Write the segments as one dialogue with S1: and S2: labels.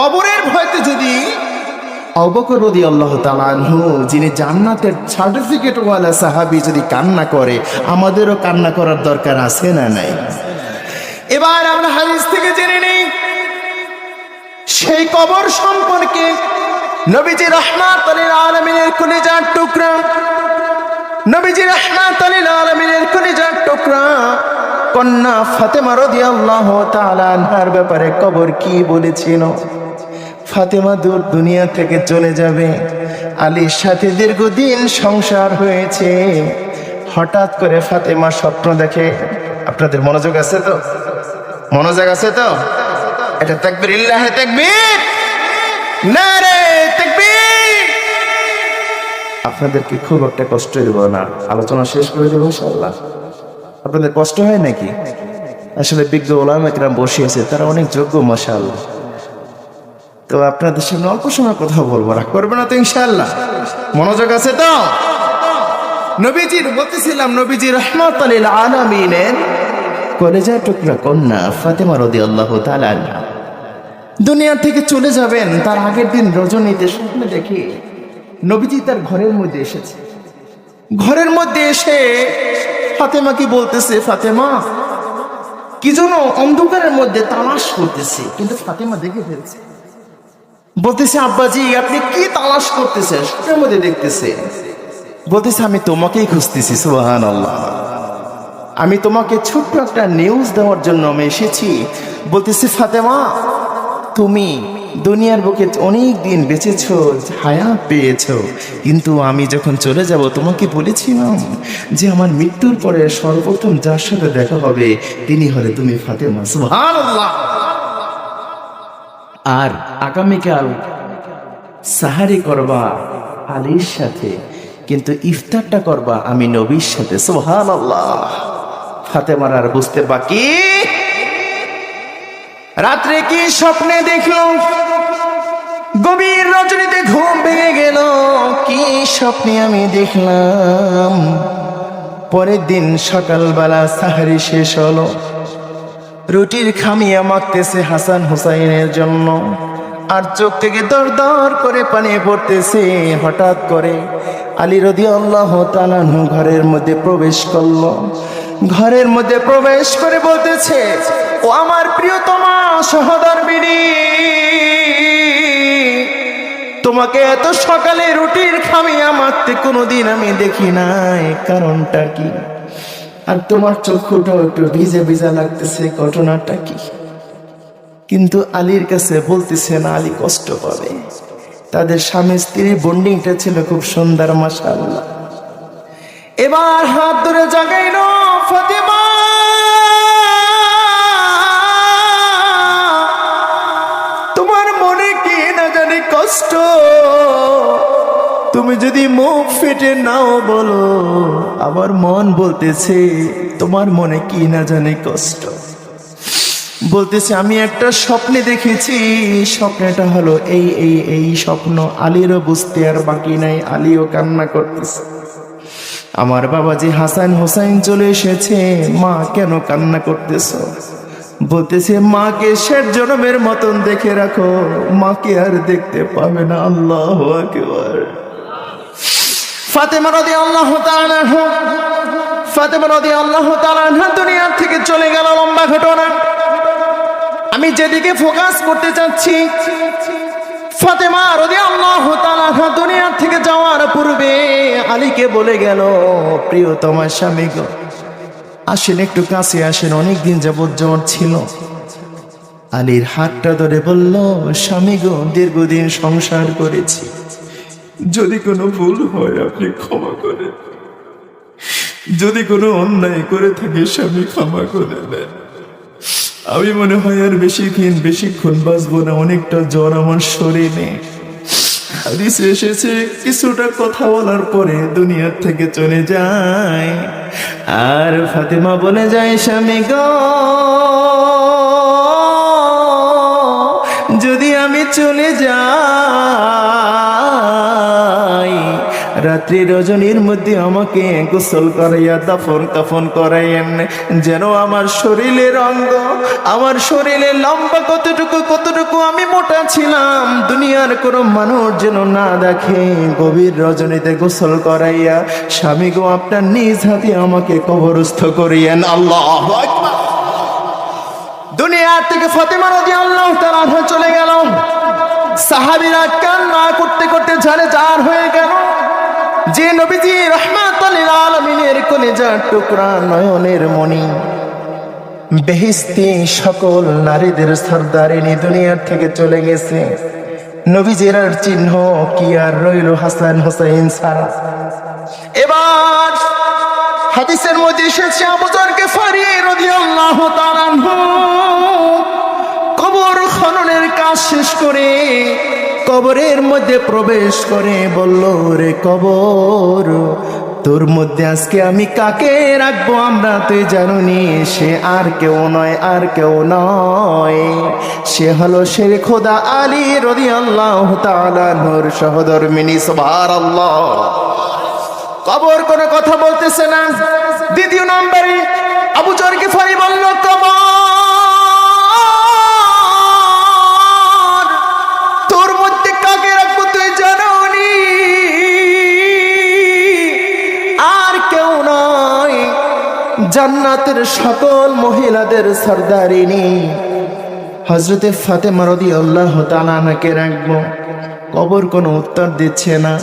S1: কবরের ভয়তে যদি অবকর রদি আল্লাহ তালানহু যিনি জান্নাতের সার্টিফিকেট ওয়ালা সাহাবি যদি কান্না করে, আমাদেরও কান্না করার দরকার আছে না নাই? এবার আমরা হাদিস থেকে জেনে নেই, সেই কবর সম্পর্কে নবীজি রহমাত আলীর আলমিনের কলিজার টুকরা, নবীজি রহমাত আলীর আলমিনের কলিজার টুকরা, কন্যা ফাতেমা রদি আল্লাহ তালানহার ব্যাপারে কবর কি বলেছিল? ফাতেমা দূর দুনিয়া থেকে চলে যাবে। আলীর সাথে দীর্ঘদিন সংসার হয়েছে। হঠাৎ করে ফাতেমা স্বপ্ন দেখে, আপনাদের মনোযোগ আছে তো? মনোযোগ আছে তো? এটা তাকবির, ইল্লাহ তাকবীর! নারে তাকবীর! আপনাদেরকে খুব একটা কষ্ট দেব না। আলোচনা শেষ করে দেবো ইনশাআল্লাহ। আপনাদের কষ্ট হয় নাকি? আসলে বিজ্ঞ ওলাম বসে আছে, তারা অনেক যোগ্য মশাল্লাহ তো আপনাদের সামনে অল্প সময় কথা বলব, রাগ করবে না তো ইনশাআল্লাহ। মনোযোগ আছে তো? নবীজির, বলতেছিলাম, নবীজি রহমত আলীল আলমিনের কলেজা টুকরা কন্যা ফাতেমা রদি আল্লাহ তালা দুনিয়া থেকে চলে যাবেন, তার আগের দিন রজনীতে স্বপ্নে দেখে নবীজি তার ঘরের মধ্যে এসেছে। ঘরের মধ্যে এসে ফাতেমা কি বলতেছে? ফাতেমা, কি যেন অন্ধকারের মধ্যে তালাশ করতেছে, কিন্তু ফাতেমা দেখে ফেলছে। বলতেছে, আব্বাজি, আপনি কি তালাশ করতেছেন? স্বপ্নের মধ্যে দেখতেছে, বলতেছে, আমি তোমাকেই খুঁজতেছি সুবাহান আল্লাহ আমি তোমাকে ছোট্ট একটা নিউজ দেওয়ার জন্য আমি এসেছি। বলতেছি, ফাতেমা, তুমি দুনিয়ার বুকে অনেক দিন বেঁচেছ হায়া পেয়েছ, কিন্তু আমি যখন চলে যাব, তোমাকে বলেছিলাম যে আমার মৃত্যুর পরে সর্বপ্রথম যার সাথে দেখা হবে, তিনি হলে তুমি ফাতেমা, সুবহানাল্লাহ। আর আগামীকাল সাহারি করবা আলীর সাথে, কিন্তু ইফতারটা করবা আমি নবীর সাথে। সোহান আল্লাহ ফাতেমার আর বুঝতে বাকি? রাত্রে কি স্বপ্নে দেখল? গভীর রজনীতে ঘুম ভেঙে গেল। কি স্বপ্নে আমি দেখলাম? পরের দিন সকালবেলা সাহারি শেষ হলো। রুটির খামিয়া মাখতেছে হাসান হুসাইনের জন্য। আর চোখ থেকে দর দর করে পানি পড়তেছে হঠাৎ করে। আলী রদি আল্লাহ তালানহু ঘরের মধ্যে প্রবেশ করল। ঘরের মধ্যে প্রবেশ করে বলতেছে, ও আমার প্রিয়তমা সহদর বিড়ি তোমাকে এত সকালে রুটির খামিয়া মারতে কোনোদিন আমি দেখি নাই। কারণটা কি? আর তোমার চক্ষুটাও একটু ভিজে ভিজা লাগতেছে, ঘটনাটা কি? কিন্তু আলীর কাছে বলতেছে না, আলী কষ্ট পাবে। তাদের স্বামী স্ত্রীর বন্ডিংটা ছিল খুব সুন্দর মাসাল্লাহ এবার হাত ধরে জাগাইল তুমি যদি মুখ ফেটে নাও বলো, আমার মন বলতেছে, তোমার মনে কি না জানে কষ্ট। বলতেছে, আমি একটা স্বপ্নে দেখেছি, স্বপ্নটা হলো এই এই এই স্বপ্ন। আলীরও বুঝতে আর বাকি নাই, আলীও কান্না করতেছে। আমার বাবা যে হাসান হোসাইন চলে এসেছে, মা কেন কান্না করতেছ? বলতেছে, মাকে শেষ জনমের মতন দেখে রাখো, মাকে আর দেখতে পাবে না, আল্লাহ আকবার। ফাতেমা রদি আল্লাহ ফাতেমা রদি আল্লাহ দুনিয়া থেকে চলে গেল লম্বা ঘটনা। আমি যেদিকে ফোকাস করতে চাচ্ছি, ফাতেমা রদি আল্লাহ দুনিয়া থেকে যাওয়ার পূর্বে আলীকে বলে গেল প্রিয় তোমার স্বামী গো, আসেন একটু কাছে আসেন, অনেকদিন যাবৎ জ্বর ছিল। আলীর হাতটা ধরে বলল, স্বামী গো, দীর্ঘদিন সংসার করেছি। যদি কোনো ভুল হয়, আপনি ক্ষমা করে যদি কোনো অন্যায় করে থাকে, স্বামী ক্ষমা করে দেন। আমি মনে হয় আর বেশিক্ষণ বেশিক্ষণ বাঁচবো না। অনেকটা জ্বর আমার শরীরে। হাদিসে এসেছে, কিছুটা কথা বলার পরে দুনিয়ার থেকে চলে যায়। আর ফাতেমা বলে যায়, স্বামী গো, যদি আমি চলে যাই রাত্রি রজনীর মধ্যে আমাকে গোসল করাইয়া দাফন কাফন করাইয়েন। যেন আমার শরীরের অঙ্গ, আমার শরীরের লম্বা কতটুকু কতটুকু আমি মোটা ছিলাম, দুনিয়ার কোনো মানুষ যেন না দেখে গভীর রজনীতে গোসল করাইয়া। স্বামী গো, আপনার নিজ হাতে আমাকে কবরস্থ করিয়েন। আল্লাহ দুনিয়ার থেকে ফতেমা নদী আল্লাহ তারা চলে গেল। সাহাবিরা কান্না করতে করতে ঝাড়ে জার হয়ে গেল। যে নবীজি রহমাতুল আলমিনের কলেজার টুকরা নয়নের মণি। বেহিস্তি সকল নারীদের সর্দারিনী দুনিয়ার থেকে চলে গেছে। নবীজির আর চিহ্ন কি আর রইল হাসান হোসেন সারা এবার হাদিসের মধ্যে এসেছে আবুজরকে ফারিয়ে রাদিয়াল্লাহু তাআলা কবর খননের কাজ শেষ করে কবরের মধ্যে প্রবেশ করে বলল রে কবর, তোর মধ্যে আজকে আমি কাকে রাখব? আমরা তুই জানুনি, সে আর কেউ নয়, আর কেউ নয়। সে হলো শের খোদা আলী রদি আল্লাহ নূর সহধর্মিনী সবার আল্লাহ কবর কোনো কথা বলতেছে না। দ্বিতীয় নম্বরে আবু জরকে ফারি বলল, কবর জান্নাতের সকল মহিলাদের সর্দারিনী। হজরতে ফাতেমা রদি আল্লাহ তালানাকে রাখব। কবর কোনো উত্তর দিচ্ছে না।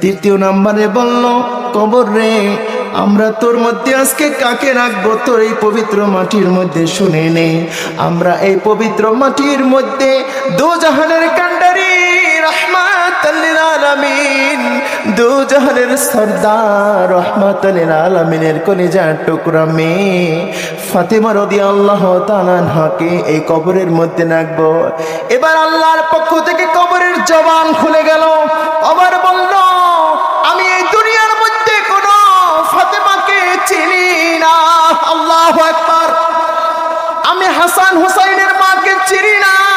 S1: তৃতীয় নাম্বারে বলল, কবর রে, আমরা তোর মধ্যে আজকে কাকে রাখব? তোর এই পবিত্র মাটির মধ্যে শুনে নে। আমরা এই পবিত্র মাটির মধ্যে দু জাহানের কান্ডারি রহমাতাল্লিল সর্দার কলিজার টুকরা মেয়ে ফাতেমা রাদিয়াল্লাহু তাআলা হাকে এই কবরের মধ্যে এবার আল্লাহর পক্ষ থেকে কবরের জবান খুলে গেল। আবার বলল, আমি এই দুনিয়ার মধ্যে কোন ফাতেমাকে চিনি না। আল্লাহ আকবার। আমি হাসান হুসাইনের মাকে চিনি না।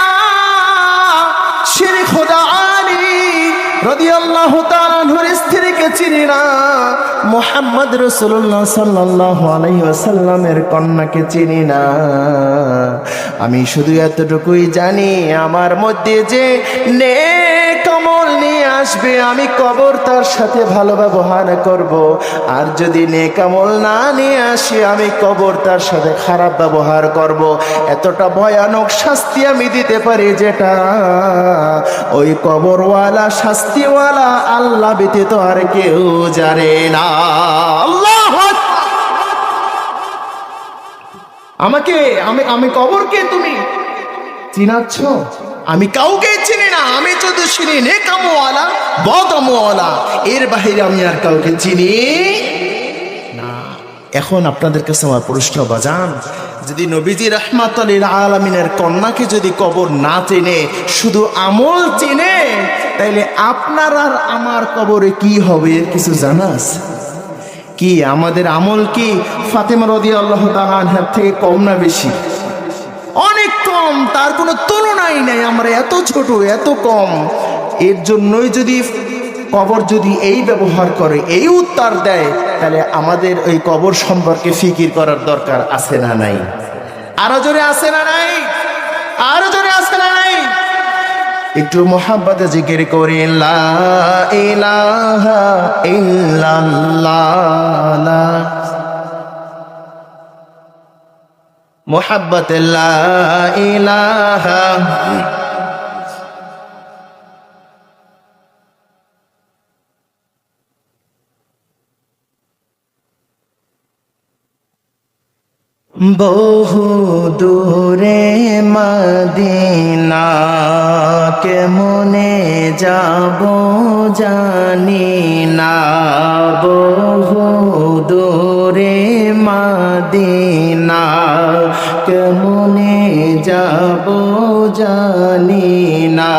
S1: রাদিয়াল্লাহু তাআলা নূর স্ত্রীকে চিনি না। মুহাম্মদ রাসূলুল্লাহ সাল্লাল্লাহু আলাইহি ওয়াসাল্লামের কন্যাকে চিনি না। আমি শুধু এতটুকুই জানি, আমার মধ্যে যে নিয়ে আসবে, আমি কবর তার সাথে ভালো ব্যবহার করব। আর যদি নেকামল না নিয়ে আসি, আমি কবর তার সাথে খারাপ ব্যবহার করব। এতটা ভয়ানক শাস্তি আমি দিতে পারি যেটা? ওই কবরওয়ালা, শাস্তিওয়ালা আল্লাহ ব্যতীত আর কেউ জানে না। আল্লাহ আমাকে, আমি আমি কবরকে তুমি চিনাচ্ছ? আমি কাউকে চিনি না, আমি শুধু চিনি, নেকামওয়ালা, বদমওয়ালা, এর বাহিরে আমি আর কাউকে চিনি না। এখন আপনাদের কাছে আমার প্রশ্ন, বাজান, যদি নবীজি রহমাত আলমিনের কন্যাকে যদি কবর না চেনে, শুধু আমল চেনে, তাইলে আপনার আর আমার কবরে কি হবে কিছু জানাস কি, আমাদের আমল কি ফাতেমা রদি আল্লাহ থেকে কম না বেশি? কম, তার কোনো তুলনাই নাই, আমরা এত ছোট, এত কম। এর জন্যই যদি কবর যদি এই ব্যবহার করে, এই উত্তর দেয়, তাহলে আমাদের ওই কবর সম্পর্কে ফিকির করার দরকার আছে না নাই? আরও জোরে আছে না নাই? আরও জোরে আছে না নাই? একটু মোহাব্বতে জিকির করে, লা ইলাহা ইল্লাল্লাহ মোহাব্বত বহু দূরে মদিনা কেমনে যাব জানি না। বহু দূরে মদিনা। কেমনে যাব জানি না।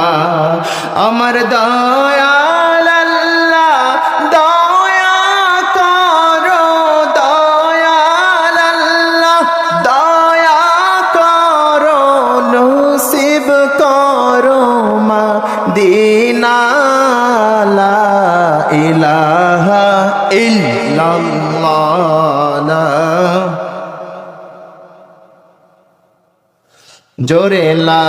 S1: আমার দয়া করো, দয়াল আল্লাহ, দয়া করো, নসিব করো মা দিনালা ইলা ইল্লাল্লাহ। জোরে লা